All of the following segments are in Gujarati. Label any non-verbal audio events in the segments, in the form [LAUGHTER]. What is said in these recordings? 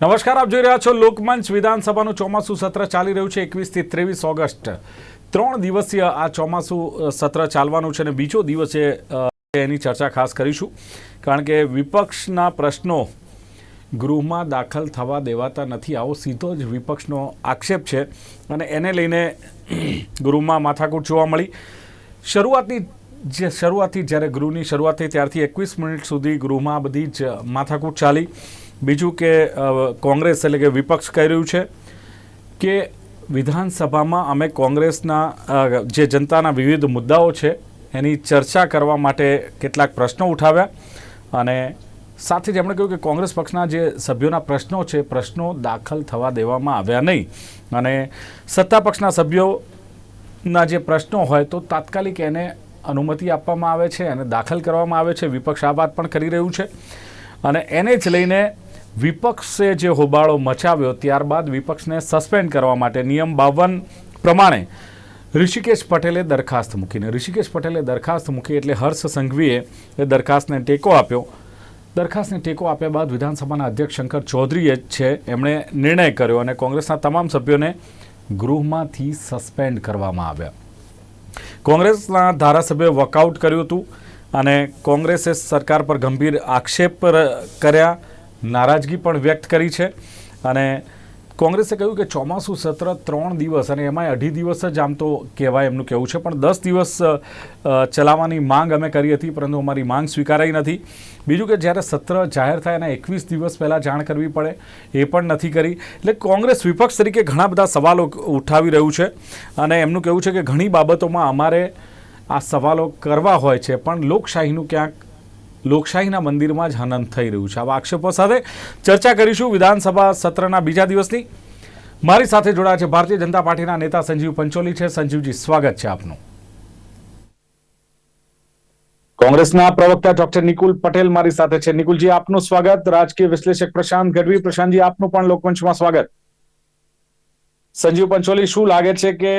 નમસ્કાર, આપ જોઈ રહ્યા છો લોકમંચ. વિધાનસભાનું ચોમાસું સત્ર ચાલી રહ્યું છે એકવીસથી ત્રેવીસ ઓગસ્ટ. ત્રણ દિવસીય આ ચોમાસું સત્ર ચાલવાનું છે અને બીજો દિવસ એની ચર્ચા ખાસ કરીશું. કારણ કે વિપક્ષના પ્રશ્નો ગૃહમાં દાખલ થવા દેવાતા નથી. આવો સીધો જ વિપક્ષનો આક્ષેપ છે અને એને લઈને [CLEARS THROAT] ગૃહમાં માથાકૂટ જોવા મળી. શરૂઆતની જે, શરૂઆતથી જ્યારે ગૃહની શરૂઆત થઈ ત્યારથી એકવીસ મિનિટ સુધી ગૃહમાં બધી જ માથાકૂટ ચાલી. બીજું કે કોંગ્રેસ એટલે કે વિપક્ષ કહી રહ્યું છે કે વિધાનસભામાં અમે કોંગ્રેસના જે જનતાના વિવિધ મુદ્દાઓ છે, એની ચર્ચા કરવા માટે કેટલાક પ્રશ્નો ઉઠાવ્યા. અને સાથે જ એમણે કહ્યું કે કોંગ્રેસ પક્ષના જે સભ્યોના પ્રશ્નો છે, પ્રશ્નો દાખલ થવા દેવામાં આવ્યા નહીં. અને સત્તા પક્ષના સભ્યોના જે પ્રશ્નો હોય તો તાત્કાલિક એને અનુમતિ આપવામાં આવે છે અને દાખલ કરવામાં આવે છે. વિપક્ષ આ વાત પણ કરી રહ્યું છે. અને એને જ લઈને વિપક્ષે જે હોબાળો મચાવ્યો ત્યારબાદ વિપક્ષને સસ્પેન્ડ કરવા માટે નિયમ બાવન પ્રમાણે ઋષિકેશ પટેલે દરખાસ્ત મૂકીને, ઋષિકેશ પટેલે દરખાસ્ત મૂકી એટલે હર્ષ સંઘવીએ એ દરખાસ્તને ટેકો આપ્યો. દરખાસ્તને ટેકો આપ્યા બાદ વિધાનસભાના અધ્યક્ષ શંકર ચૌધરીએ છે એમણે નિર્ણય કર્યો અને કોંગ્રેસના તમામ સભ્યોને ગૃહમાંથી સસ્પેન્ડ કરવામાં આવ્યા. કોંગ્રેસના ધારાસભ્યોએ વોકઆઉટ કર્યું હતું અને કોંગ્રેસે સરકાર પર ગંભીર આક્ષેપ કર્યા. નારાજગી પણ વ્યક્ત કરી છે. અને કોંગ્રેસે કહ્યું કે ચોમાસું સત્ર ત્રણ દિવસ અને એમાંય અઢી દિવસ જ આમ તો કહેવાય એમનું કહેવું છે. પણ દસ દિવસ ચલાવવાની માંગ અમે કરી હતી, પરંતુ અમારી માંગ સ્વીકારાઈ નથી. બીજું કે જ્યારે સત્ર જાહેર થાય એના એકવીસ દિવસ પહેલાં જાણ કરવી પડે, એ પણ નથી કરી. એટલે કોંગ્રેસ વિપક્ષ તરીકે ઘણા બધા સવાલો ઉઠાવી રહ્યું છે. અને એમનું કહેવું છે કે ઘણી બાબતોમાં અમારે આ સવાલો કરવા હોય છે, પણ લોકશાહીનું ક્યાંક લોકશાહીના મંદિરમાં જ હનન થઈ રહ્યું છે. આવા આક્ષેપો સાથે ચર્ચા કરીશું વિધાનસભા સત્રના બીજા દિવસની. મારી સાથે જોડાયા છે ભારતીય જનતા પાર્ટીના નેતા સંજીવ પંચોલી છે. સંજીવજી, સ્વાગત છે આપનું. કોંગ્રેસના પ્રવક્તા ડોક્ટર નિકુલ પટેલ મારી સાથે છે. નિકુલજી, આપનું સ્વાગત. રાજકીય વિશ્લેષક પ્રશાંત ગઢવી, પ્રશાંતજી, આપનું પણ લોકમંચમાં સ્વાગત. સંજીવ પંચોલી, શું લાગે છે કે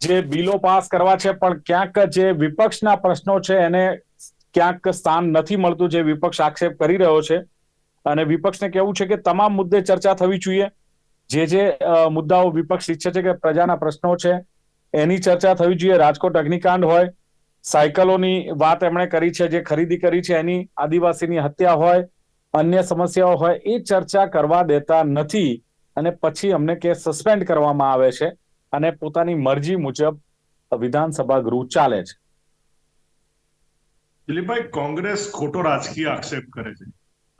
જે બિલો પાસ કરવા છે, પણ ક્યાંક જે વિપક્ષના પ્રશ્નો છે, એને ક્યાંક સ્થાન નથી મળતું જે વિપક્ષ આક્ષેપ કરી રહ્યો છે. અને વિપક્ષને કેવું છે કે તમામ મુદ્દે ચર્ચા થવી જોઈએ. જે જે મુદ્દાઓ વિપક્ષ ઈચ્છે છે કે પ્રજાના પ્રશ્નો છે, એની ચર્ચા થવી જોઈએ. રાજકોટ અગ્નિકાંડ હોય, સાયકલોની વાત એમણે કરી છે, જે ખરીદી કરી છે, એની આદિવાસીની હત્યા હોય, અન્ય સમસ્યાઓ હોય, એ ચર્ચા કરવા દેતા નથી. અને પછી અમને કે સસ્પેન્ડ કરવામાં આવે છે. અને પોતાની મરજી મુજબ વિધાનસભા ગૃહ ચાલે છે. દિલીપભાઈ કોંગ્રેસ ખોટો રાજકીય આક્ષેપ કરે છે.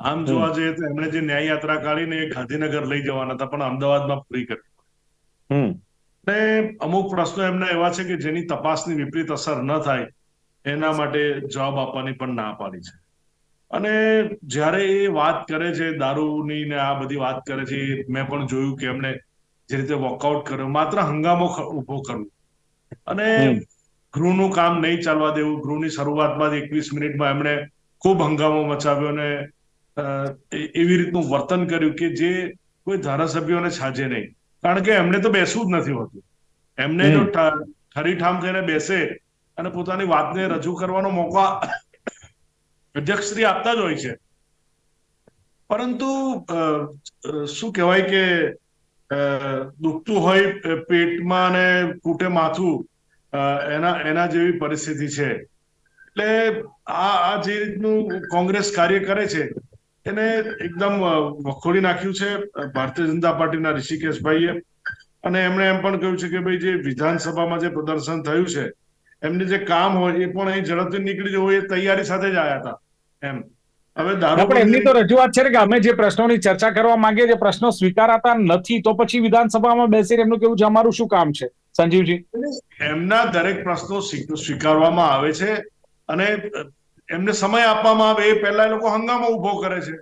આમ જોવા જઈએ તો એમણે જે ન્યાય યાત્રા કાઢીને એ ગાંધીનગર લઈ જવાના હતા પણ અમદાવાદમાં પૂરી કરી. ને અમુક પ્રશ્નો એમના એવા છે કે જેની તપાસની વિપરીત અસર ન થાય એના માટે જવાબ આપવાની પણ ના પાડી છે. અને જ્યારે એ વાત કરે છે દારૂની ને આ બધી વાત કરે છે મેં પણ જોયું કે એમણે જે રીતે વોકઆઉટ કર્યો માત્ર હંગામો ઊભો કરવો. અને. ગૃહનું કામ નહીં ચાલવા દેવું. ગૃહની શરૂઆતમાં જ એકવીસ મિનિટમાં એમણે ખૂબ હંગામો મચાવ્યો અને એવી રીતનું વર્તન કર્યું કે જે કોઈ ધારાસભ્યોને છાજે નહીં. કારણ કે એમને તો બેસવું જ નથી હોતું. એમને જો ઠરીઠામ થઈને બેસે અને પોતાની વાતને રજૂ કરવાનો મોકો અધ્યક્ષશ્રી આપતા જ હોય છે. પરંતુ શું કહેવાય કે દુખતું હોય પેટમાં અને કૂટે માથું એના એના જેવી પરિસ્થિતિ છે. એટલે આ આ જે રીતનું કોંગ્રેસ કાર્ય કરે છે એને એકદમ વખોડી નાખ્યું છે ભારતીય જનતા પાર્ટીના ઋષિકેશભાઈએ. અને એમણે એમ પણ કહ્યું છે કે ભાઈ જે વિધાનસભામાં જે પ્રદર્શન થયું છે એમને જે કામ હોય એ પણ અહીં ઝડપથી નીકળી જવું એ તૈયારી સાથે જ આવ્યા હતા એમ. હવે દારૂ પણ એમની તો રજૂઆત છે ને કે અમે જે પ્રશ્નોની ચર્ચા કરવા માંગીએ જે પ્રશ્નો સ્વીકારાતા નથી તો પછી વિધાનસભામાં બેસીને એમનું કેવું છે અમારું શું કામ છે? સંજીવજી. એમના દરેક પ્રશ્નો સ્વીકારવામાં આવે છે અને એમને સમય આપવામાં આવે એ પહેલા એ લોકો હંગામો ઊભો કરે છે.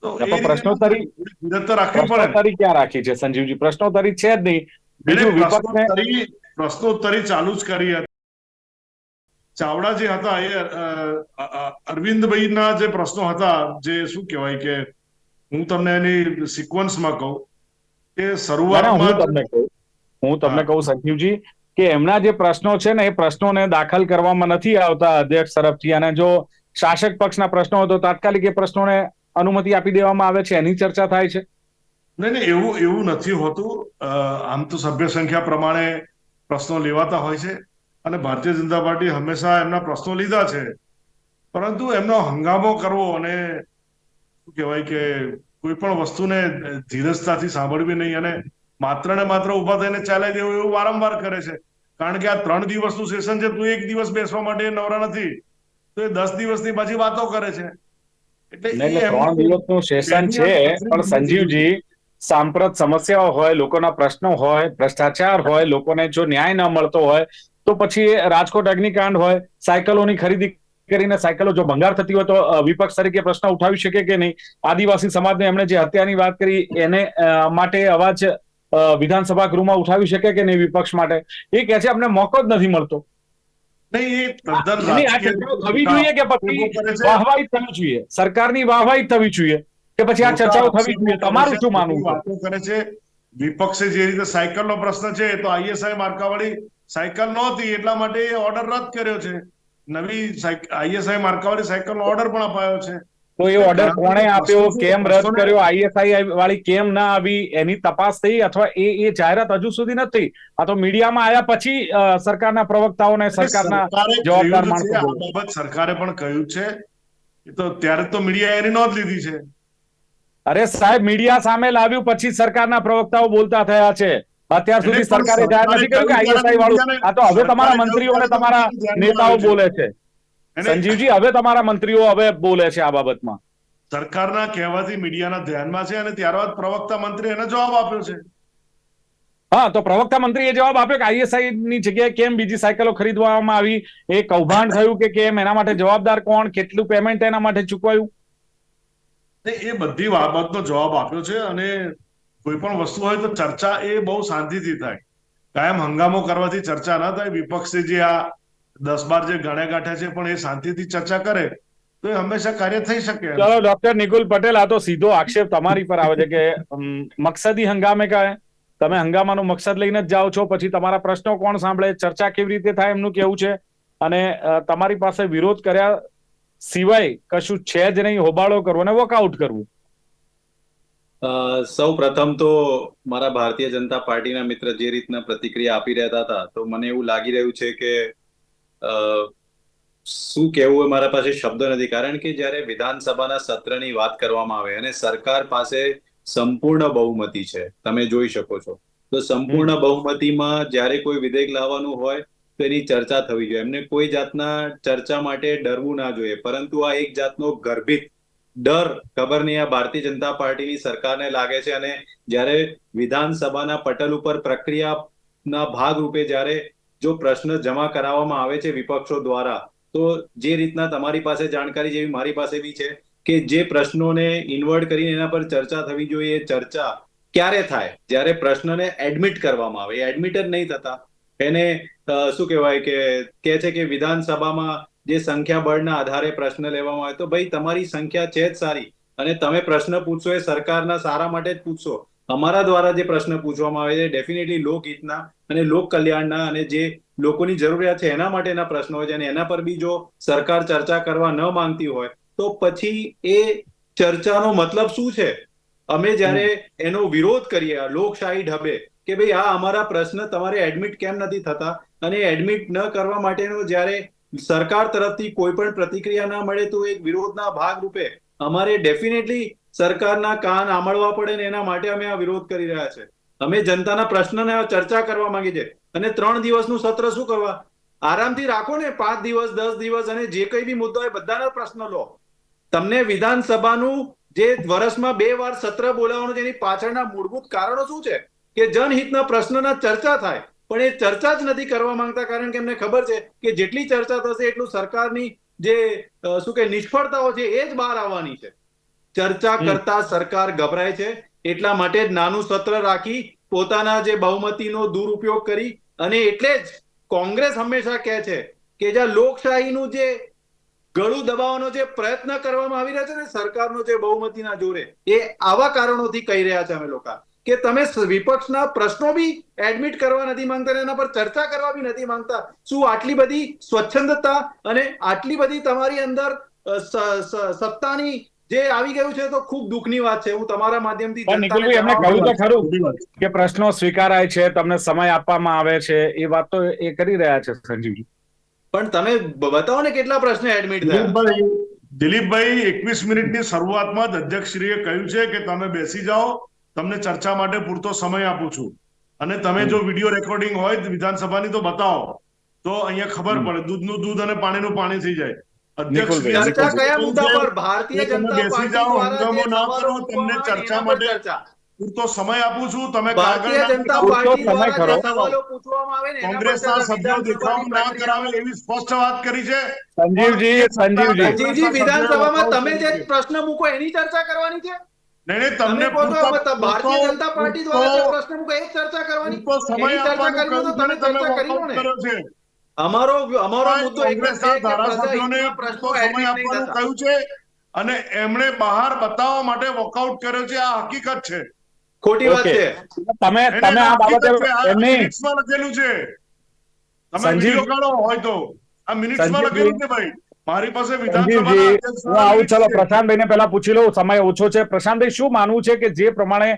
તો પ્રશ્નોત્તરી- રાખવી પડે. ને. ક્યાં રાખી છે સંજીવજી? પ્રશ્નોત્તરી છે જ નહીં. બીજું વિપક્ષને પ્રશ્નોત્તરી ચાલુ જ કરી હતી. ચાવડા જે હતા એ અરવિંદભાઈ અરવિંદભાઈના જે પ્રશ્નો હતા જે શું કહેવાય કે હું તમને એની સિક્વન્સમાં કહું કે ના, ના, શરૂઆતમાં તમને કહું. હું તમને કહું સંજીવજી કે એમના જે પ્રશ્નો છે ને એ પ્રશ્નોને દાખલ કરવામાં નથી આવતા અધ્યક્ષ તરફથી. અને જો શાસક પક્ષના પ્રશ્નો હોય તો તાત્કાલિક એ પ્રશ્નોને અનુમતિ આપી દેવામાં આવે છે. એની ચર્ચા થાય છે. નહીં નહીં એવું એવું નથી હોતું. આમ તો સભ્ય સંખ્યા પ્રમાણે પ્રશ્નો લેવાતા હોય છે. અને ભારતીય જનતા પાર્ટી હંમેશા એમના પ્રશ્નો લીધા છે. પરંતુ એમનો હંગામો કરવો અને શું કહેવાય કે કોઈ પણ વસ્તુને ધીરજતાથી સાંભળવી નહીં અને માત્ર ને માત્ર ઊભા થઈને ચાલે દેવું એવું વારંવાર કરે છે. કારણ કે આ ત્રણ દિવસનું સેશન છે તું એક દિવસ બેસવા માટે નવરા નથી. તો એ દસ દિવસની પાછી વાતો કરે છે. એટલે ત્રણ દિવસનું સેશન છે પણ સંજીવજી સાંપ્રત સમસ્યાઓ હોય લોકોના પ્રશ્નો હોય ભ્રષ્ટાચાર હોય લોકોને જો ન્યાય ન મળતો હોય તો પછી રાજકોટ અગ્નિકાંડ હોય સાયકલોની ખરીદી કરીને સાયકલો જો ભંગાર થતી હોય તો વિપક્ષ તરીકે પ્રશ્ન ઉઠાવી શકે કે નહીં? આદિવાસી સમાજને એમણે જે હત્યાની વાત કરી એને માટે અવાજ વિધાનસભા ગૃહમાં ઉઠાવી શકે કે નહીં વિપક્ષ માટે? એ કે છે અમને મોકો જ નથી મળતો. થવી જોઈએ કે પછી લોકો કરે છે. વાહવાહી થવી જોઈએ? સરકારની વાહવાહી થવી જોઈએ કે પછી આ ચર્ચાઓ થવી જોઈએ? તમારું શું માનવું છે? કરે છે વિપક્ષે જે રીતે સાયકલનો પ્રશ્ન છે તો આઈએસઆઈ માર્કાવાળી સાયકલ નહોતી એટલા માટે એ ઓર્ડર રદ કર્યો છે. નવી આઈએસઆઈ માર્કાવાળી સાયકલનો ઓર્ડર પણ અપાયો છે. તો એ ઓર્ડર કોણે આપ્યો? કેમ રદ કર્યો? આઈએસઆઈ વાળી કેમ ના આવી? એની તપાસ થઈ અથવા એ એ જાહેરાત હજુ સુધી નથી? આ તો મીડિયામાં આવ્યા પછી સરકારના પ્રવક્તાઓને સરકારના જવાબદાર માણસો આ બાબત સરકારે પણ કહ્યું છે. તો ત્યારે તો મીડિયા એની નોંધ લીધી છે. અરે સાહેબ મીડિયા સામે લાવ્યું પછી સરકારના પ્રવક્તાઓ બોલતા થયા છે. અત્યાર સુધી સરકારે જાહેર નથી કર્યું કે આઈએસઆઈ વાળું. આ તો હવે તમારા મંત્રીઓ અને તમારા નેતાઓ બોલે છે. સંજીવજી હવે તમારા મંત્રીઓ હવે બોલે છે આ બાબતમાં. સરકારના કહેવાથી મીડિયાના ધ્યાનમાં છે અને ત્યારબાદ પ્રવક્તા મંત્રી એને જવાબ આપ્યો છે. હા તો પ્રવક્તા મંત્રીએ જવાબ આપ્યો કે આઈએસઆઈ ની જગ્યાએ કેમ બીજી સાયકલો ખરીદવામાં આવી? એ કૌભાંડ થયું કે કેમ? એના માટે જવાબદાર કોણ? કેટલું પેમેન્ટ એના માટે ચૂકવાયું? એ બધી બાબતનો જવાબ આપ્યો છે અને કોઈ પણ વસ્તુ હોય તો ચર્ચા એ બહુ શાંતિથી થાય. કાયમ હંગામો કરવાથી ચર્ચા ના થાય. વિપક્ષે જે આ દસ બાર જે ગણે ગાંઠે છે પણ એ શાંતિથી ચર્ચા કરે તો એ હંમેશા કાર્ય થઈ શકે ચલો ડોક્ટર નિકુલ પટેલ આ તો સીધો આક્ષેપ તમારી પર આવે છે કે મકસદી હંગામે કહે તમે હંગામાનો મકસદ લઈને જ જાઓ છો પછી તમારા પ્રશ્નો કોણ સાંભળે? ચર્ચા કેવી રીતે થાય એમનું કેવું છે? અને તમારી પાસે વિરોધ કર્યા સિવાય કશું છે જ નહીં હોબાળો કરવો અને વોકઆઉટ કરવું. અ, સૌ પ્રથમ તો મારા ભારતીય જનતા પાર્ટીના મિત્ર જે રીતના પ્રતિક્રિયા આપી રહ્યા હતા તો મને એવું લાગી રહ્યું છે કે શું કહેવું એ મારા પાસે શબ્દ નથી. કારણ કે જ્યારે વિધાનસભાના સત્રની વાત કરવામાં આવે અને સરકાર પાસે સંપૂર્ણ બહુમતી છે તમે જોઈ શકો છો. તો સંપૂર્ણ બહુમતીમાં જ્યારે કોઈ વિધેયક લાવવાનું હોય તો એની ચર્ચા થવી જોઈએ. એમને કોઈ જાતના ચર્ચા માટે ડરવું ના જોઈએ. પરંતુ આ એક જાતનો ગર્ભિત ડર ખબર નહીં આ ભારતીય જનતા પાર્ટીની સરકારને લાગે છે. અને જ્યારે વિધાનસભાના પટલ ઉપર પ્રક્રિયાના ભાગરૂપે જ્યારે જો પ્રશ્ન જમા કરાવવામાં આવે છે વિપક્ષો દ્વારા, તો જે રીતના તમારી પાસે જાણકારી જેવી મારી પાસે બી છે કે જે પ્રશ્નોને ઇન્વર્ટ કરીને એના પર ચર્ચા થવી જોઈએ ચર્ચા ક્યારે થાય? જ્યારે પ્રશ્નને એડમિટ કરવામાં આવે. એડમિટ જ નહીં થતા. એને શું કહેવાય કે કે છે કે વિધાનસભામાં જે સંખ્યા બળના આધારે પ્રશ્ન લેવામાં આવે, તો ભાઈ તમારી સંખ્યા છે જ સારી. અને તમે પ્રશ્ન પૂછશો એ સરકારના સારા માટે જ પૂછશો. અમારા દ્વારા જે પ્રશ્ન પૂછવામાં આવે છે ડેફિનેટલી લોકહિતના અને લોક કલ્યાણના અને જે લોકોની જરૂરિયાત છે એના માટેના પ્રશ્નો હોય છે અને એના પર બી જો સરકાર ચર્ચા કરવા ન માંગતી હોય તો પછી એ ચર્ચાનો મતલબ શું છે? અમે જ્યારે એનો વિરોધ કરીએ લોકશાહી ઢબે કે ભાઈ આ અમારા પ્રશ્ન તમારે એડમિટ કેમ નથી થતા? અને એડમિટ ન કરવા માટેનો જ્યારે સરકાર તરફથી કોઈ પણ પ્રતિક્રિયા ના મળે તો એક વિરોધના ભાગ રૂપે અમારે ડેફિનેટલી સરકારના કાન આમળવા પડે ને એના માટે અમે આ વિરોધ કરી રહ્યા છે. અમે જનતાના પ્રશ્નને ચર્ચા કરવા માંગીએ છીએ. અને ત્રણ દિવસનું સત્ર શું કરવા? આરામથી રાખો ને પાંચ દિવસ, દસ દિવસ અને જે કઈ બી મુદ્દો હોય બધાના પ્રશ્ન લો. તમને વિધાનસભાનું જે વર્ષમાં બે વાર સત્ર બોલાવવાનું એની પાછળના મૂળભૂત કારણો શું છે? કે જનહિતના પ્રશ્નના ચર્ચા થાય, પણ એ ચર્ચા જ નથી કરવા માંગતા કારણ કે એમને ખબર છે કે જેટલી ચર્ચા થશે એટલું સરકારની જે શું કે નિષ્ફળતાઓ છે એ જ બહાર આવવાની છે. ચર્ચા. કરતા સરકાર ગભરાય છે. એટલા માટે જ નાનું સત્ર રાખી પોતાના જે બહુમતીનો દુરુપયોગ કરી અને એટલે જ કોંગ્રેસ હંમેશા કહે છે કે જ્યાં લોકશાહીનું જે ગળું દબાવવાનો જે પ્રયત્ન કરવામાં આવી રહ્યા છે ને સરકારનો જે બહુમતીના જોરે એ આવા કારણોથી કહી રહ્યા છે અમે લોકો. કે તમે વિપક્ષના પ્રશ્નો બી એડમિટ કરવા નથી માંગતા એના પર ચર્ચા કરવા બી નથી માંગતા. શું આટલી બધી સ્વચ્છંદતા અને આટલી બધી તમારી અંદર સત્તાની જે આવી ગયું છે તો ખૂબ દુઃખની વાત છે. હું તમારા માધ્યમથી નિકુલભાઈ એમને કહ્યું તો ખરું કે પ્રશ્નો સ્વીકારાય છે તમને સમય આપવામાં આવે છે એ વાત તો એ કરી રહ્યા છે સંજીવજી. પણ તમે બતાવો ને કેટલા પ્રશ્ન એડમિટ થયા? દિલીપભાઈ દિલીપભાઈ એકવીસ મિનિટની શરૂઆતમાં જ અધ્યક્ષશ્રીએ કહ્યું છે કે તમે બેસી જાઓ તમને ચર્ચા માટે પૂરતો સમય આપું છું. અને તમે જો વીડિયો રેકોર્ડિંગ હોય વિધાનસભાની તો બતાવો. તો અહીંયા ખબર. પડે દૂધનું દૂધ અને પાણીનું પાણી થઈ જાય. ચર્ચા કયા મુદ્દા પર ભારતીય જનતા પાર્ટી દ્વારા જે હંગામો ના સવાલો કરો, તમને ચર્ચા માટે પૂરતો સમય આપું છું તમે ભારતીય જનતા પાર્ટી દ્વારા સવાલો પૂછવામાં આવે ને કોંગ્રેસના સભ્યો દેખાવ ના કરાવે એવી સ્પષ્ટ વાત કરી છે. સંજીવજી સંજીવજી. સંજીવજી વિધાનસભામાં તમે જે પ્રશ્ન મૂકો એની ચર્ચા કરવાની છે? નહીં નહીં તમને ભારતીય જનતા પાર્ટી દ્વારા જે પ્રશ્ન મૂકો એ ચર્ચા કરવાની. સમય ચર્ચા કરવી તો તમે ચર્ચા કરી ને. અમારો અમારો આ મુદ્દો ધારાસભ્યોને પ્રશ્નો સમય આપવાનું કહ્યું છે? અને એમણે બહાર બતાવવા માટે વોકઆઉટ કર્યો છે. આ હકીકત છે. ખોટી વાત છે. તમે તમે આ બાબતે એમની મિનિટ્સમાં લખેલું છે. તમે વીડિયો કાઢો હોય તો. આ મિનિટ્સમાં લખેલું છે ભાઈ. મારી પાસે વિધાનસભાના હું આવું ચલો. પ્રશાંતભાઈને પહેલા પૂછી લઉં. સમય ઓછો છે. પ્રશાંતભાઈ શું માનવું છે કે જે પ્રમાણે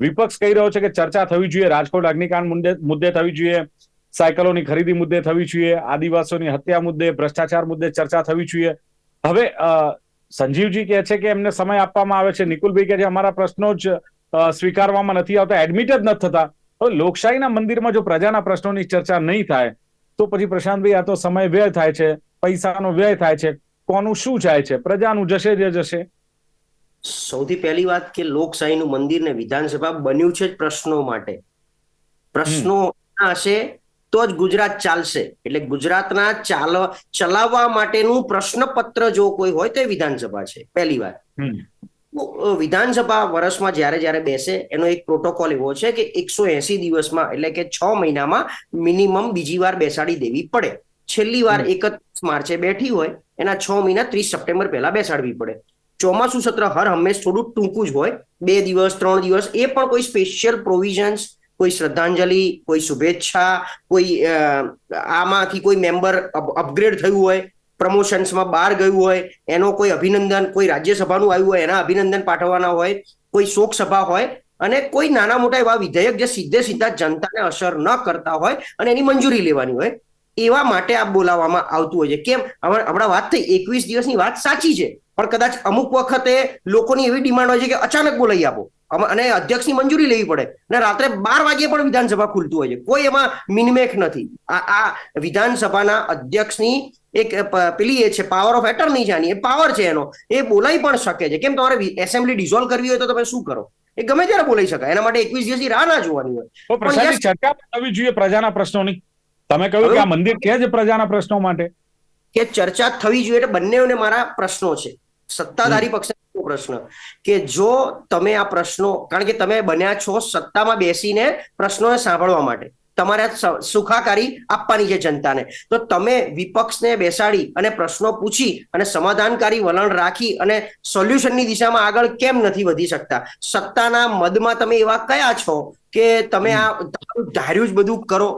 વિપક્ષ કહી રહ્યો છે કે ચર્ચા થવી જોઈએ? રાજકોટ અગ્નિકાંડ મુદ્દે મુદ્દે થવી જોઈએ. સાયકલોની ખરીદી મુદ્દે થવી જોઈએ, આદિવાસીઓની હત્યા મુદ્દે, ભ્રષ્ટાચાર મુદ્દે ચર્ચા થવી જોઈએ. હવે સંજીવજી કહે છે કે એમને સમય આપવામાં આવે છે. નિકુલભાઈ કે જે અમારા પ્રશ્નો જ સ્વીકારવામાં નથી આવતા, એડમિટ જ નથી થતા. લોકશાહીના મંદિરમાં જો પ્રજાના પ્રશ્નોની ચર્ચા નહીં થાય, તો પછી પ્રશાંતભાઈ, આ તો સમય વ્યય થાય છે, પૈસાનો વ્યય થાય છે. કોનું શું જાય છે? પ્રજાનું જશે જે જશે. સૌથી પહેલી વાત કે લોકશાહીનું મંદિર ને વિધાનસભા બન્યું છે પ્રશ્નો માટે. પ્રશ્નો હશે તો જ ગુજરાત ચાલશે. એટલે ગુજરાતના ચાલ ચલાવવા માટેનું પ્રશ્નપત્ર જો કોઈ હોય તો એ વિધાનસભા છે. પહેલી વાત. વિધાનસભા વર્ષમાં જ્યારે જ્યારે બેસે એનો એક પ્રોટોકોલ એવો છે કે એકસો એસી દિવસમાં એટલે કે છ મહિનામાં મિનિમમ બીજી વાર બેસાડી દેવી પડે. છેલ્લી વાર એક એકત્રીસ માર્ચે બેઠી હોય એના છ મહિના ત્રીસ સપ્ટેમ્બર પહેલા બેસાડવી પડે. ચોમાસું સત્ર હર હંમેશ થોડું ટૂંકું જ હોય. બે દિવસ ત્રણ દિવસ એ પણ કોઈ સ્પેશિયલ પ્રોવિઝન્સ કોઈ શ્રદ્ધાંજલિ, કોઈ શુભેચ્છા, કોઈ આમાંથી કોઈ મેમ્બર અપગ્રેડ થયું હોય, પ્રમોશન્સમાં બહાર ગયું હોય, એનો કોઈ અભિનંદન, કોઈ રાજ્યસભાનું આવ્યું હોય, એના અભિનંદન પાઠવવાના હોય, કોઈ શોક સભા હોય અને કોઈ નાના મોટા એવા વિધેયક જે સીધે સીધા જનતાને અસર ન કરતા હોય અને એની મંજૂરી લેવાની હોય, એવા માટે આ બોલાવવામાં આવતું હોય છે. કેમ? હમણાં વાત થઈ, એકવીસ દિવસની વાત સાચી છે, પણ કદાચ અમુક વખતે લોકોની એવી ડિમાન્ડ હોય છે કે અચાનક બોલાવી આપો. અને અધ્યક્ષની મંજૂરી લેવી પડે. અને રાત્રે બાર વાગે પણ વિધાનસભા ખુલતું હોય છે. કોઈ એમાં મિનમેક નથી. આ આ વિધાનસભાના અધ્યક્ષની એક પેલી એ છે પાવર ઓફ એટર્ની છે આની. એ પાવર છે એનો. એ બોલાઈ પણ શકે છે. કેમ તમારે એસેમ્બલી ડિઝોલ્વ કરવી હોય તો તમે શું કરો? એ ગમે ત્યારે બોલાઈ શકાય. એના માટે એકવીસ દિવસની રાહ ના જોવાની હોય. ચર્ચા થવી જોઈએ પ્રજાના પ્રશ્નોની. તમે કહ્યું કે આ મંદિર કે છે પ્રજાના પ્રશ્નો માટે? કે ચર્ચા થવી જોઈએ એટલે બંનેઓને મારા પ્રશ્નો છે. સત્તાધારી પક્ષનો પ્રશ્ન. કે જો તમે આ પ્રશ્નો કારણ કે તમે બન્યા છો સત્તામાં બેસીને પ્રશ્નોને સાંભળવા માટે. તમારે સુખાકારી આપવાની છે જનતાને. તો તમે વિપક્ષને બેસાડી અને પ્રશ્નો પૂછી અને સમાધાનકારી વલણ રાખી અને સોલ્યુશનની દિશામાં આગળ કેમ નથી વધી શકતા? સત્તાના મદમાં તમે એવા કયા છો કે તમે આ ધાર્યું જ બધું કરો?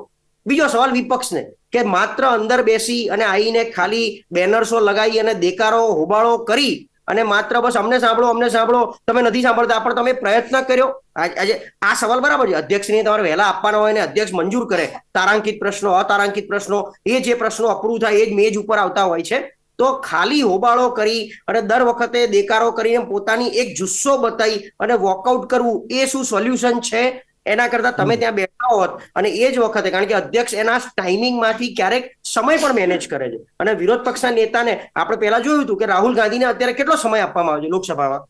બીજો સવાલ વિપક્ષને કે માત્ર અંદર બેસી અને આવીને ખાલી બેનર્સો લગાવી અને દેકારો હોબાળો કરી અને માત્ર બસ અમને સાંભળો અમને સાંભળો. તમે નથી સાંભળતા પણ તમે પ્રયત્ન કર્યો. આજ- આ સવાલ બરાબર છે. અધ્યક્ષને તમારે વહેલા આપવાનો હોય ને અધ્યક્ષ મંજૂર કરે. તારાંકિત પ્રશ્નો, અતારાંકિત પ્રશ્નો, એ જે પ્રશ્નો અપ્રૂવ થાય, એ જ મેજ ઉપર આવતા હોય છે. તો ખાલી હોબાળો કરી અને દર વખતે દેકારો કરીને પોતાની એક જુસ્સો બતાવી અને વોકઆઉટ કરવું, એ શું સોલ્યુશન છે? એના કરતા તમે ત્યાં બેઠા હોત અને એ જ વખતે કારણ કે અધ્યક્ષ એના ટાઈમિંગમાંથી ક્યારેક સમય પણ મેનેજ કરે છે. અને વિરોધ પક્ષના નેતાને આપણે પહેલા જોયું હતું કે રાહુલ ગાંધીને અત્યારે કેટલો સમય આપવામાં આવે છે લોકસભામાં.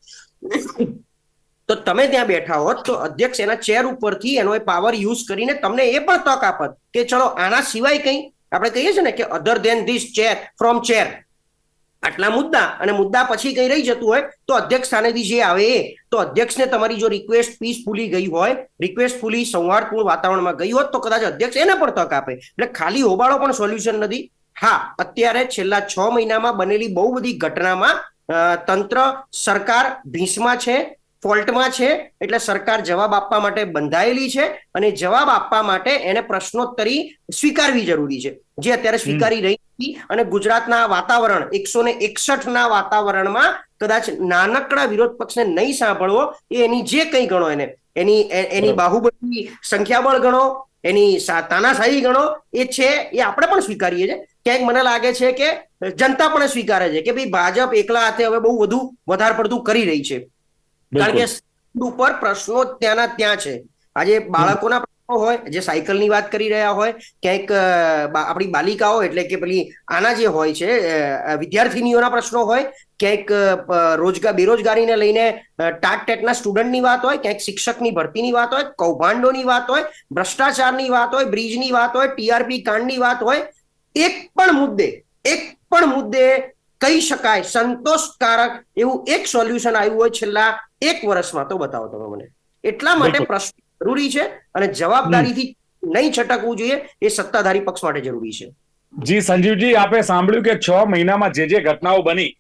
તો તમે ત્યાં બેઠા હોત તો અધ્યક્ષ એના ચેર ઉપરથી એનો એ પાવર યુઝ કરીને તમને એ પણ તક આપત કે ચલો આના સિવાય કંઈ. આપણે કહીએ છીએ ને કે other than this chair from chair આટલા મુદ્દા અને મુદ્દા પછી કઈ રહી જતું હોય, તો અધ્યક્ષ સ્થાનેથી જે આવે એ તો અધ્યક્ષને તમારી જો રિક્વેસ્ટ પીસફુલી ગઈ હોય રિક્વેસ્ટફુલી સંવાદપૂર્ણ વાતાવરણમાં ગઈ હોત, તો કદાચ અધ્યક્ષ એને પણ તક આપે. એટલે ખાલી હોબાળો પણ સોલ્યુશન નથી. હા, અત્યારે છેલ્લા છ મહિનામાં બનેલી બહુ બધી ઘટનામાં તંત્ર, સરકાર ભીસમાં છે ફોલ્ટમાં છે એટલે સરકાર જવાબ આપવા માટે બંધાયેલી છે અને જવાબ આપવા માટે એને પ્રશ્નોત્તરી સ્વીકારવી જરૂરી છે. જે અત્યારે સ્વીકારી રહી હતી અને ગુજરાતના વાતાવરણ એકસો ને એકસઠ ના વાતાવરણમાં કદાચ નાનકડા વિરોધ પક્ષને નહીં સાંભળવો એ એની જે કંઈ ગણો એને એની એની બાહુબલી સંખ્યાબળ ગણો એની તાનાશાહી ગણો એ છે એ આપણે પણ સ્વીકારીએ છીએ. ક્યાંક મને લાગે છે કે જનતા પણ સ્વીકારે છે કે ભાઈ ભાજપ એકલા હાથે હવે બહુ વધુ વધારે પડતું કરી રહી છે. કારણ કે ઉપર પ્રશ્નો ત્યાંના ત્યાં છે. આજે બાળકોના પ્રશ્નો હોય, જે સાયકલની વાત કરી રહ્યા હોય, ક્યાંક આપણી બાલિકાઓ એટલે કે પેલી આના જે હોય છે વિદ્યાર્થીનીઓના પ્રશ્નો હોય, ક્યાંક રોજગાર બેરોજગારીને લઈને ટાટ ટેટના સ્ટુડન્ટની વાત હોય, ક્યાંક શિક્ષકની ભરતીની વાત હોય, કૌભાંડોની વાત હોય, ભ્રષ્ટાચારની વાત હોય, બ્રિજની વાત હોય, ટીઆરપી કાંડની વાત હોય, એક પણ મુદ્દે, એક પણ મુદ્દે કહી શકાય. સંતોષકારક એવું એક સોલ્યુશન આવ્યું હોય છેલ્લા એક વર્ષમાં. તો બતાવો તમે મને. એટલા માટે પ્રશ્ન જરૂરી છે અને જવાબદારીથી નહીં છટકવું જોઈએ. એ સત્તાધારી પક્ષ માટે જરૂરી છે. જી સંજીવજી આપે સાંભળ્યું કે છ મહિનામાં જે જે ઘટનાઓ બની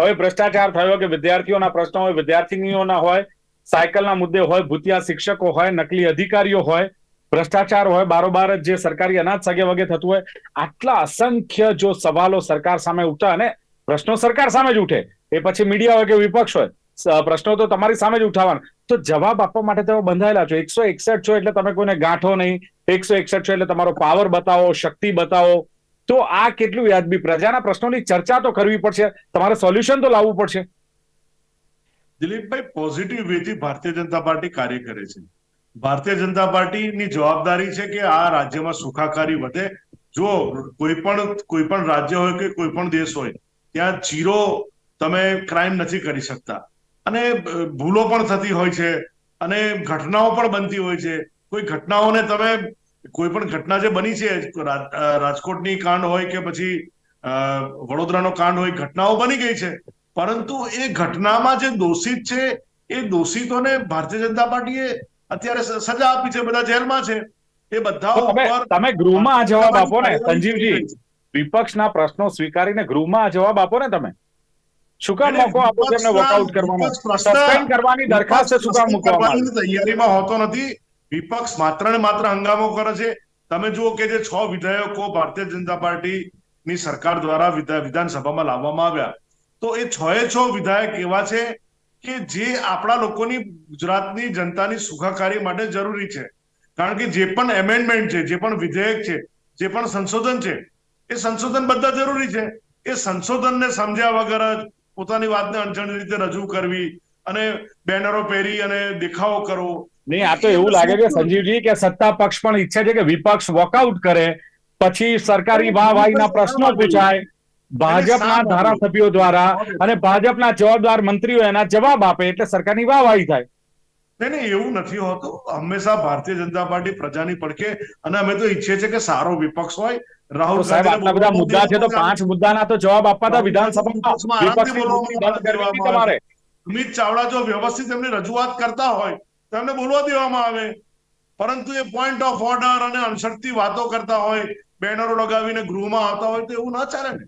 હવે ભ્રષ્ટાચાર થયો કે વિદ્યાર્થીઓના પ્રશ્નો હોય વિદ્યાર્થીનીઓના હોય સાયકલના મુદ્દે હોય ભૂતિયા શિક્ષકો હોય નકલી અધિકારીઓ હોય ભ્રષ્ટાચાર હોય બારોબાર જે સરકારી અનાજ સગે વગે થતું હોય આટલા અસંખ્ય જો સવાલો સરકાર સામે ઉઠા અને પ્રશ્નો સરકાર સામે જ ઉઠે. એ પછી મીડિયા હોય કે વિપક્ષ હોય પ્રશ્નો તો તમારી સામે જ ઉઠાવવાના તો જવાબ આપવા માટે તમે બંધાયેલા છો. એકસો એકસઠ છો એટલે તમે કોઈને ગાંઠો નહીં. એકસો એકસઠ છો એટલે તમારો પાવર બતાવો, શક્તિ બતાવો. તો આ કેટલું વ્યાજબી પ્રજાના પ્રશ્નોની ચર્ચા તો કરવી પડશે. તમારે સોલ્યુશન તો લાવવું પડશે. દિલીપભાઈ પોઝિટિવ વેથી ભારતીય જનતા પાર્ટી કાર્ય કરે છે. ભારતીય જનતા પાર્ટીની જવાબદારી છે કે આ રાજ્યમાં સુખાકારી વધે. જો કોઈ પણ કોઈ પણ રાજ્ય હોય કે કોઈ પણ દેશ હોય ત્યાં જીરો તમે ક્રાઇમ નથી કરી શકતા. અને ભૂલો પણ થતી હોય છે અને ઘટનાઓ પણ બનતી હોય છે. કોઈ ઘટનાઓને તમે કોઈ પણ ઘટના જે બની છે રાજકોટની કાંડ હોય કે પછી વડોદરાનો કાંડ હોય ઘટનાઓ બની ગઈ છે. પરંતુ એ ઘટનામાં જે દોષિત છે એ દોષિતોને ભારતીય જનતા પાર્ટીએ અત્યારે સજા આપી છે બધા જેલમાં છે. એ બધા તમે ગૃહમાં જવાબ આપો ને સંજીવજી. વિપક્ષના પ્રશ્નો સ્વીકારીને ગૃહમાં જવાબ આપો ને તમે. શું કામ મોકો આપો તેમને વોકઆઉટ કરવાનો? સસ્પેન્ડ કરવાની દરખાસ્ત શું કામ મૂકવામાં? તૈયારીમાં હોતો નથી. વિપક્ષ માત્ર ને માત્ર હંગામો કરે છે. તમે જુઓ કે જે છ વિધેયકો ભારતીય જનતા પાર્ટીની સરકાર દ્વારા વિધાનસભામાં લાવવામાં આવ્યા. તો એ છ એ છ વિધાયક એવા છે કે જે આપણા લોકોની ગુજરાતની જનતાની સુખાકારી માટે જરૂરી છે. કારણ કે જે પણ એમેન્ડમેન્ટ છે જે પણ વિધેયક છે જે પણ સંશોધન છે એ સંશોધન બધા જરૂરી છે. એ સંશોધનને સમજ્યા વગર જ પોતાની વાતને અણછણી રીતે રજૂ કરવી અને બેનરો પહેરી અને દેખાવો કરવો. નહીં આ તો એવું લાગે છે સંજીવજી કે સત્તા પક્ષ પણ ઈચ્છે છે કે વિપક્ષ વોકઆઉટ કરે પછી સરકારી વાહવાહીના પ્રશ્નો પૂછાય ભાજપના ધારાસભ્યો દ્વારા અને ભાજપના જવાબદાર મંત્રીઓ એના જવાબ આપે એટલે સરકારની વાહવાહી થાય. નહીં નહીં એવું નથી હોતું. હંમેશા ભારતીય જનતા પાર્ટી પ્રજાની પડખે અને અમે તો ઈચ્છીએ છીએ કે સારો વિપક્ષ હોય. રાહુલ સાહેબ આટલા બધા મુદ્દા છે તો પાંચ મુદ્દાના તો જવાબ આપવા હતા વિધાનસભામાં. વિપક્ષની તમારે. અમિત ચાવડા જો વ્યવસ્થિત એમની રજૂઆત કરતા હોય તો એમને બોલવા દેવામાં આવે. પરંતુ એ પોઈન્ટ ઓફ ઓર્ડર અને અનશક્તિ વાતો કરતા હોય બેનરો લગાવીને ગૃહમાં આવતા હોય તો એવું ના ચાલે ને.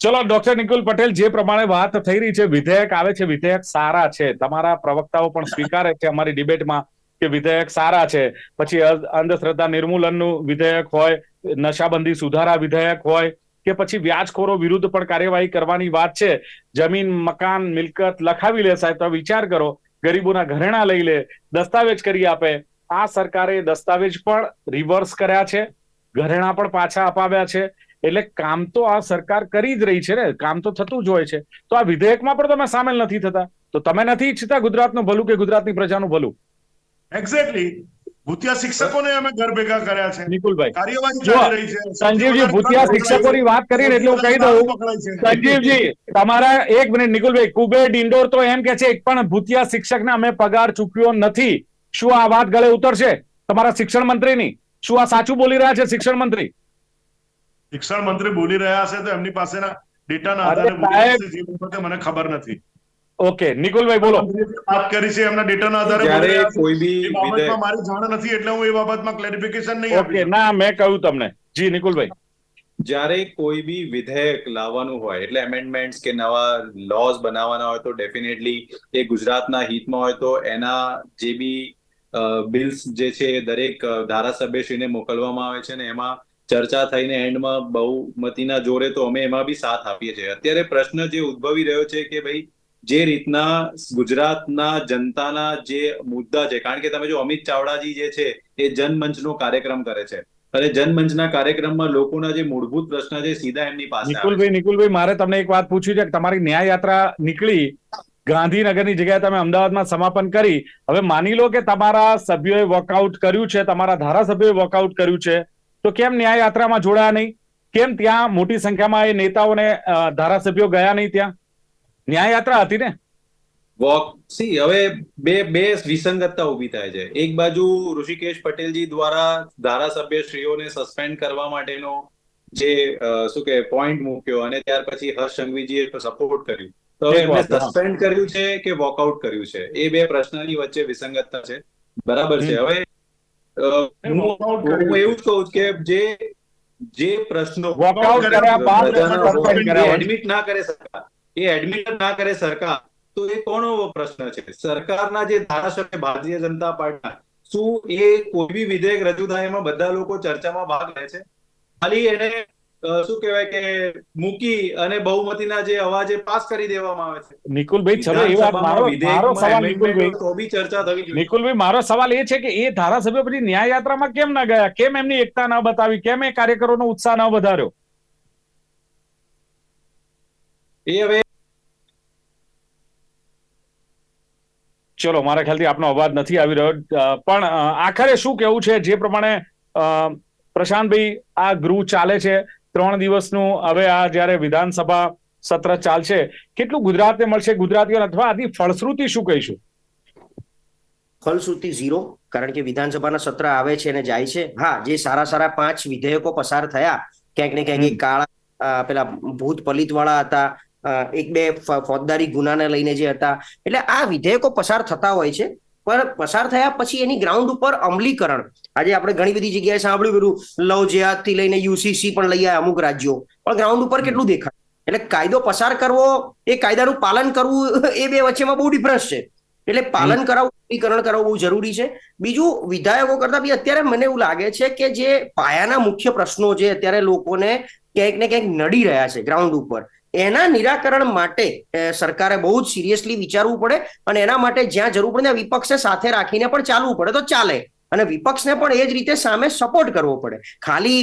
ચલો ડોક્ટર નિકુલ પટેલ, જે પ્રમાણે વાત થઈ રહી છે, વિધેયક આવે છે, વિધેયક સારા છે. તમારા પ્રવક્તાઓ પણ સ્વીકારે છે અમારી ડિબેટમાં કે વિધેયક સારા છે. પછી અંધશ્રદ્ધા નિર્મૂલનનું વિધેયક હોય, નશાબંધી સુધારા વિધેયક હોય, કે પછી વ્યાજખોરો વિરુદ્ધ પણ કાર્યવાહી કરવાની વાત છે. જમીન, મકાન, મિલકત લખાવી લે સાહેબ, તો વિચાર કરો. ગરીબોના ઘરેણા લઈ લે, દસ્તાવેજ કરી આપે. આ સરકારે દસ્તાવેજ પણ રિવર્સ કર્યા છે. ઘરેણા પણ પાછા અપાવ્યા છે. એટલે કામ તો આ સરકાર કરી જ રહી છે ને કામ તો થતું જ હોય છે. તો આ વિધેયકમાં પણ તમે સામેલ નથી થતા. તો તમે નથી ઈચ્છતા ગુજરાતનું ભલું કે ગુજરાતની પ્રજાનું ભલું? એક્ઝેક્ટલી ભૂતિયા શિક્ષકોને અમે ઘર ભેગા કર્યા છે. નિકુલભાઈ કાર્યવાહી ચાલી રહી છે. સંજીવજી ભૂતિયા શિક્ષકોની વાત કરીને એટલે હું કહી દઉં. સંજીવજી તમારા એક મિનિટ નિકુલભાઈ કુબેર ડિંડોર તો એમ કે છે એક પણ ભૂતિયા શિક્ષકને અમે પગાર ચૂક્યો નથી. શું આ વાત ગળે ઉતરશે? તમારા શિક્ષણ મંત્રીની? શું આ સાચું બોલી રહ્યા છે શિક્ષણ મંત્રી? શિક્ષણ મંત્રી બોલી રહ્યા છે તો એમની પાસેના ડેટાના આધારે બોલી. રહ્યા મને ખબર નથી. ઓકે નિકુલભાઈ બોલો. વાત કરી છે એમના ડેટાના આધારે જ્યારે કોઈ બી બાબતમાં મારી જાણ નથી એટલે હું એ બાબતમાં ક્લેરિફિકેશન નહીં ઓકે આપી ના મેં કહ્યું તમને. જી નિકુલભાઈ. જ્યારે કોઈ બી વિધેયક લાવવાનું હોય એટલે એમેન્ડમેન્ટ્સ કે નવા લોઝ બનાવવાના હોય તો ડેફિનેટલી એ ગુજરાતના હિતમાં હોય તો એના જે બી બિલ્સ જે છે એ દરેક ધારાસભ્યશ્રીને મોકલવામાં આવે છે ને એમાં ચર્ચા થઈને એન્ડમાં બહુમતીના જોરે તો અમે એમાં બી સાથ આપીએ છીએ. અત્યારે પ્રશ્ન જે ઉદ્ભવી રહ્યો છે કે ભાઈ જે રીતના ગુજરાતના જનતાના જે મુદ્દા છે કારણ કે તમે જો અમિત ચાવડાજી જે છે એ જનમંચનો કાર્યક્રમ કરે છે. અને જનમંચના કાર્યક્રમમાં લોકોના જે મૂળભૂત પ્રશ્ન છે સીધા એમની પાસે નિકુલભાઈ નિકુલભાઈ મારે તમને એક વાત પૂછવી છે. કે તમારી ન્યાય યાત્રા નીકળી. ગાંધીનગરની જગ્યાએ તમે અમદાવાદમાં સમાપન કરી. હવે માની લો કે તમારા સભ્યોએ વોકઆઉટ કર્યું છે તમારા ધારાસભ્યોએ વોકઆઉટ કર્યું છે. તો કેમ ન્યાય યાત્રામાં જોડાયા નહીં? કેમ ત્યાં મોટી સંખ્યામાં એ નેતાઓને ધારાસભ્યો ગયા નહીં ત્યાં? ન્યાય યાત્રા હતી ને? વોક સી હવે બે બે વિસંગતતા ઊભી થાય છે. એક બાજુ ઋષિકેશ પટેલજી દ્વારા ધારાસભ્યશ્રીઓને સસ્પેન્ડ કરવા માટેનો જે શું કે પોઈન્ટ મૂક્યો અને ત્યાર પછી હર્ષ સંઘવીજીએ સપોર્ટ કર્યું. તો હવે એમને સસ્પેન્ડ કર્યું છે કે વોકઆઉટ કર્યું છે? એ બે પ્રશ્નની વચ્ચે વિસંગતતા છે. બરાબર છે. હવે હું એવું કહું કે જે જે પ્રશ્નો. એડમિટ ના કરે સરકાર. એ એડમિટ ના કરે સરકાર તો એ કોનો પ્રશ્ન છે? સરકારના જે ધારાસભ્ય ભારતીય જનતા પાર્ટીના શું એ કોઈ બી વિધેયક રજૂ થાય એમાં બધા લોકો ચર્ચામાં ભાગ લે છે? ખાલી એને શું કહેવાય કે મૂકી અને બહુમતીના જે અવાજે પાસ કરી દેવામાં આવે છે. નિકુલભાઈ ચલો એ વાત મારો મારો સવાલ નિકુલભાઈ. તો બી ચર્ચા થવી જોઈએ. નિકુલભાઈ મારો સવાલ એ છે કે એ ધારાસભ્ય પછી ન્યાય યાત્રામાં કેમ ના ગયા? કેમ એમની એકતા ન બતાવી? કેમ એ કાર્યકરોનો ઉત્સાહ ન વધાર્યો? એ હવે ચલો મારા ખ્યાલથી આપનો અવાજ નથી આવી રહ્યો. પણ આખરે શું કેવું છે? જે પ્રમાણે પ્રશાંતભાઈ આ ગૃહ ચાલે છે. ત્રણ દિવસનું હવે આ જ્યારે વિધાનસભા સત્ર ચાલશે કેટલું ગુજરાતને મળશે? ગુજરાતીઓને અથવા આની ફળશ્રુતિ શું કહીશું? ફળશ્રુતિ ઝીરો કારણ કે વિધાનસભાના સત્ર આવે છે અને જાય છે. હા જે સારા સારા પાંચ વિધેયકો પસાર થયા ક્યાંક ને ક્યાંક કાળા પેલા ભૂત પલિત વાળા હતા એક બે ફોજદારી ગુનાને લઈને જે હતા. એટલે આ વિધેયકો પસાર થતા હોય છે પણ પસાર થયા પછી એની ગ્રાઉન્ડ ઉપર અમલીકરણ. આજે આપણે ઘણી બધી જગ્યાએ સાંભળ્યું કર્યું લવ જેહાદથી લઈને યુસીસી પણ લઈ આવ્યા અમુક રાજ્યો. પણ ગ્રાઉન્ડ ઉપર કેટલું દેખાય? એટલે કાયદો પસાર કરવો એ કાયદાનું પાલન કરવું એ બે વચ્ચેમાં બહુ ડિફરન્સ છે. એટલે પાલન કરાવવું અમલીકરણ કરાવવું બહુ જરૂરી છે. બીજું વિધાયકો કરતા બી અત્યારે મને એવું લાગે છે કે જે પાયાના મુખ્ય પ્રશ્નો જે અત્યારે લોકોને ક્યાંક ને ક્યાંક નડી રહ્યા છે ગ્રાઉન્ડ ઉપર એના નિરાકરણ માટે સરકારે બહુ જ સિરિયસલી વિચારવું પડે અને એના માટે જ્યાં જરૂર પડે ત્યાં વિપક્ષને સાથે રાખીને પણ ચાલવું પડે. તો ચાલે. અને વિપક્ષને પણ એ જ રીતે સામે સપોર્ટ કરવો પડે. ખાલી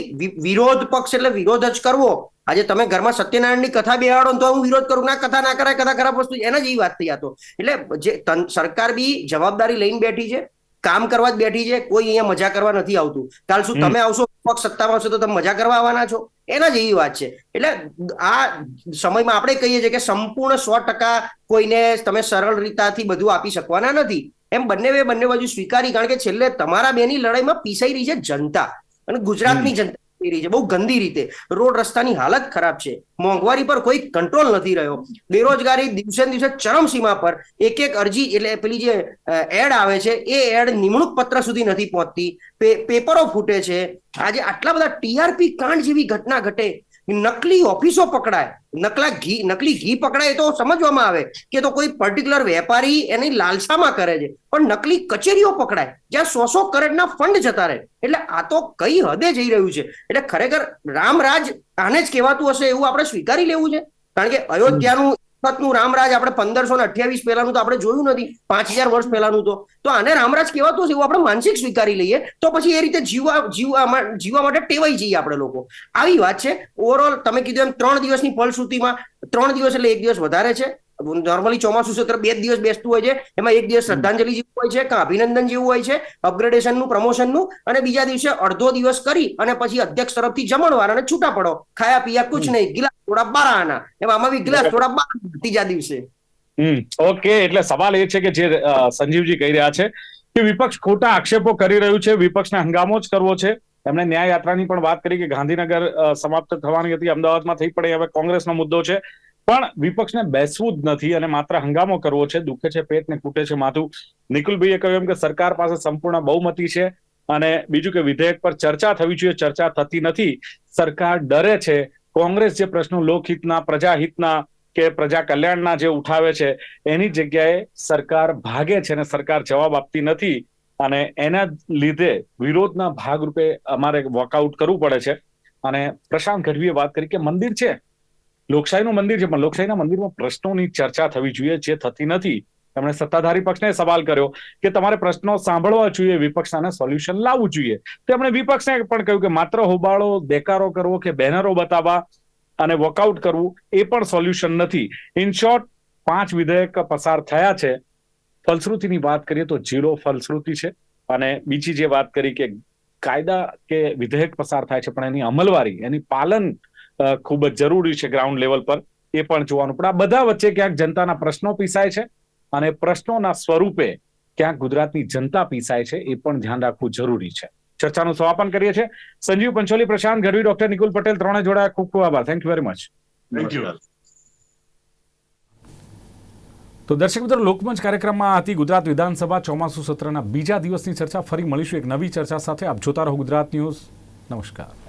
વિરોધ પક્ષ એટલે વિરોધ જ કરવો. આજે તમે ઘરમાં સત્યનારાયણની કથા બેહાડો તો હું વિરોધ કરું. ના કથા ના કરાય કથા ખરાબ વસ્તુ. એના જેવી વાત થઈ હતો એટલે જે સરકાર બી જવાબદારી લઈને બેઠી છે. કામ કરવા જ બેઠી છે. કોઈ અહીંયા મજા કરવા નથી આવતું. કાલ શું તમે આવશો પક્ષ સત્તામાં આવશો તો તમે મજા કરવા આવવાના છો? એના જ એવી વાત છે. એટલે આ સમયમાં આપણે કહીએ છીએ કે સંપૂર્ણ સો ટકા કોઈને તમે સરળ રીતાથી બધું આપી શકવાના નથી. એમ બંને બે બંને બાજુ સ્વીકારી કારણ કે છેલ્લે તમારા બેની લડાઈમાં પીસાઈ રહી છે જનતા. અને ગુજરાતની જનતા રહી છે. બહુ ગંદી રીતે. રોડ રસ્તાની હાલત ખરાબ છે. મોંઘવારી પર કોઈ કંટ્રોલ નથી રહ્યો. બેરોજગારી દિવસે દિવસે ચરમસીમા પર એક એક અરજી એટલે પેલી જે એડ આવે છે એ એડ નિમણૂક પત્ર સુધી નથી પહોંચતી. પેપરો ફૂટે છે. આજે આટલા બધા ટીઆરપી કાંડ જેવી ઘટના ઘટે. નકલી ઓફિસો પકડાય. નકલા ઘી, નકલી ઘી પકડાય તો સમજવામાં આવે કે તો કોઈ પર્ટિક્યુલર વેપારી એની લાલસામાં કરે છે. પણ નકલી કચેરીઓ પકડાય, જ્યાં સો સો કરોડના ફંડ જતા રહે. એટલે આ તો કઈ હદે જઈ રહ્યું છે. એટલે ખરેખર રામરાજ આને જ કહેવાતું હશે એવું આપણે સ્વીકારી લેવું છે. કારણ કે અયોધ્યાનું વખતનું રામરાજ આપણે પંદરસો ને અઠ્યાવીસ પહેલાનું તો આપણે જોયું નથી, પાંચ હજાર વર્ષ પહેલાનું તો. તો આને રામરાજ કહેવાતો એવું આપણે માનસિક સ્વીકારી લઈએ, તો પછી એ રીતે જીવવા જીવવા જીવવા માટે ટેવાઈ જઈએ આપણે લોકો. આવી વાત છે. ઓવરઓલ તમે કીધું એમ ત્રણ દિવસની ફલશ્રુતિમાં ત્રણ દિવસ એટલે એક દિવસ વધારે છે. નોર્મલી ચોમાસું સત્ર બે દિવસ બેસતું હોય છે. એમાં એક દિવસ શ્રદ્ધાંજલિ જેવું હોય છે કે અભિનંદન જેવું હોય છે અપગ્રેડેશનનું પ્રમોશનનું અને બીજા દિવસે અડધો દિવસ કરી અને પછી અધ્યક્ષ તરફથી જમણવાર અને છૂટા પડો. ખાયા પીયા કુછ નહીં ગિલાસ થોડા બાર આના એમાં આમાં બી ગિલાસ થોડા બારા ત્રીજા દિવસે. ઓકે એટલે સવાલ એ છે કે જે સંજીવજી કહી રહ્યા છે કે વિપક્ષ ખોટા આક્ષેપો કરી રહ્યું છે વિપક્ષને હંગામો જ કરવો છે. એમણે ન્યાય યાત્રાની પણ વાત કરી કે ગાંધીનગર સમાપ્ત થવાની હતી અમદાવાદમાં થઈ પડે હવે કોંગ્રેસનો મુદ્દો છે. પણ વિપક્ષને બેસવું જ નથી અને માત્ર હંગામો કરવો છે, દુખે છે પેટ ને કૂટે છે માથું. નિકુલભાઈએ કહ્યું એમ કે સરકાર પાસે સંપૂર્ણ બહુમતી છે અને બીજું કે વિધેયક પર ચર્ચા થવી જોઈએ, ચર્ચા થતી નથી. સરકાર ડરે છે. કોંગ્રેસ જે પ્રશ્નો લોકહિતના, પ્રજાહિતના કે પ્રજા કલ્યાણના જે ઉઠાવે છે, એની જગ્યાએ સરકાર ભાગે છે અને સરકાર જવાબ આપતી નથી. અને એના લીધે વિરોધના ભાગરૂપે અમારે વોકઆઉટ કરવું પડે છે. અને પ્રશાંત ગઢવીએ વાત કરી કે મંદિર છે. લોકશાહીનું મંદિર છે, પણ લોકશાહીના મંદિરમાં પ્રશ્નોની ચર્ચા થવી જોઈએ જે થતી નથી. તેમણે સત્તાધારી પક્ષને સવાલ કર્યો કે તમારે પ્રશ્નો સાંભળવા જોઈએ, વિપક્ષને સોલ્યુશન લાવવું જોઈએ. તેમણે વિપક્ષને પણ કહ્યું કે માત્ર હોબાળો દેકારો કરવો કે બેનરો બતાવવા અને વોકઆઉટ કરવું એ પણ સોલ્યુશન નથી. ઇન શોર્ટ, પાંચ વિધેયક પસાર થયા છે. ફલશ્રુતિની વાત કરીએ તો ઝીરો ફલશ્રુતિ છે અને બીજી જે વાત કરી કે કાયદા કે વિધેયક પસાર થાય છે, પણ એની અમલવારી, એની પાલન ખૂબ જ જરૂરી છે ગ્રાઉન્ડ લેવલ પર એ પણ જોવાનું. પણ આ બધા વચ્ચે ક્યાંક જનતાના પ્રશ્નો પીસાય છે અને પ્રશ્નોના સ્વરૂપે ક્યાંક ગુજરાતની જનતા પીસાય છે એ પણ ધ્યાન રાખવું જરૂરી છે. ચર્ચાનું સમાપન કરીએ છીએ. સંજીવ પંચોલી પ્રશાંત ગઢવી ડોક્ટર નિકુલ પટેલ ત્રણે જોડાયા. ખૂબ ખૂબ આભાર. Thank you very much thank you તો દર્શક મિત્રો લોકમંચ કાર્યક્રમમાં હતી ગુજરાત વિધાનસભા ચોમાસુ સત્રના બીજા દિવસની ચર્ચા. ફરી મળીશું એક નવી ચર્ચા સાથે. આપ જોતા રહો ગુજરાત ન્યૂઝ. નમસ્કાર.